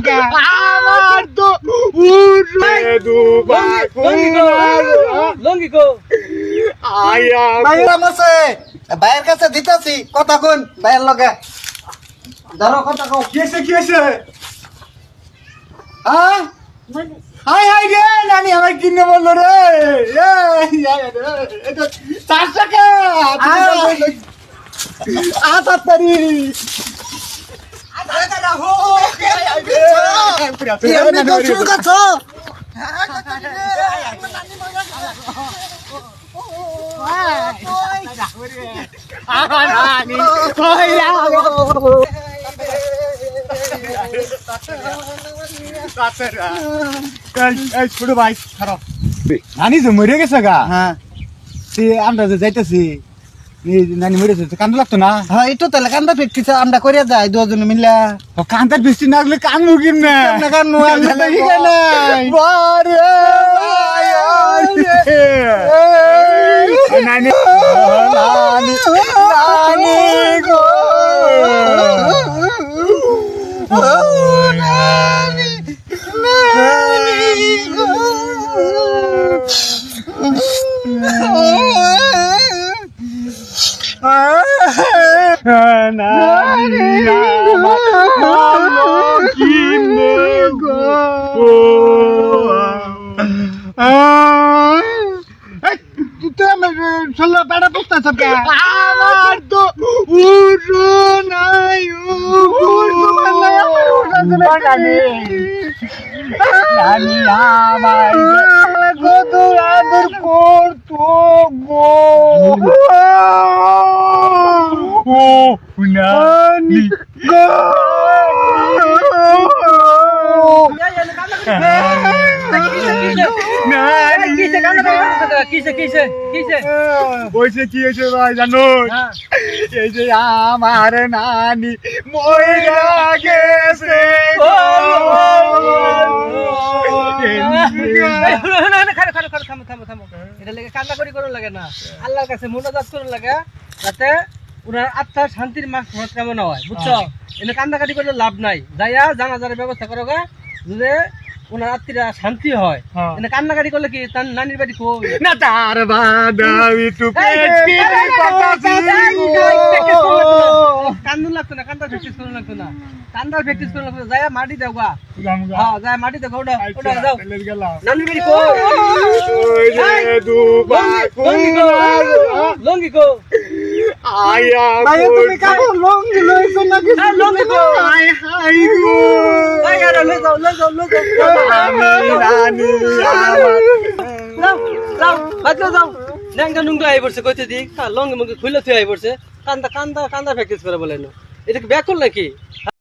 কে কো বাইরের কাছে দিতেছি কথা কোন বাইরের লগে ধরো কথা কও কি হয়েছে কি হয়েছে হ্যাঁ হাই হাই রে নানি আমার কিনে বলল রে চার টাকা তারি এমনি তো শুরু করছ ভাই খারাপ নানি তো মরে গেছে গা হ্যাঁ। সে আমরা যে যাইতেছি নানি মরেছে তো কান্দ লাগতো না হ্যাঁ একটু তাহলে কান্দা প্র্যাকটিস আমরা করে যাই দুজনে মিলা ও কান্দার বৃষ্টি না হলে কান্দু মুগিম না কান্দা তো নানি আমার কিনে গো এই, তুই তো আমার ষোলো বেড়া পুস্তা সব আমার উড়ো নাই আমার কত আদর করতো গো ও নানি গো নানি কিসে কান্না করে কিসে কিসে কিসে বলছে কি হয়েছে ভাই জানো এই যে আমার নানি ময়রা গেছে গো। এটা লেগে কান্না করি করুন লাগে না। আল্লাহর কাছে মোনাজাত করুন লাগে যাতে ওনার আত্মার শান্তির মাস কামনা হয় বুঝছ এনে কান্দাকাটি করলে লাভ নাই যাইয়া জানাজারের ব্যবস্থা করো গা যদি ওনার আত্মীরা শান্তি হয় হ্যাঁ। এনে কান্নাকাটি করলে কি তার নানির বাড়ি কই না তার বাদামি তু কান্দুন লাগতো না কান্দার প্র্যাকটিস করুন লাগতো না কান্দার প্র্যাকটিস করুন লাগতো যাইয়া মাটি দাও গা হ্যাঁ যাই মাটি দাও ওটা ওটা যাও নানির বাড়ি কই লঙ্গি কো ভাই তুমি কাকু লঙ্গি লইছো নাকি? হ্যাঁ, লঙ্গি কো হাই হাই গো। আই গাড়া লই যাও লই যাও লই যাও। আমি নানি আমার যাও যাও বাজলো যাও। ন্যাংটা নুংটা আই পড়ছে কইতে দি। লঙ্গি মুখে খুলে তুই আই পড়ছে। কান্দা কান্দা কান্দা প্র্যাকটিস করে বলেন। এটা কি ব্যাক করল নাকি?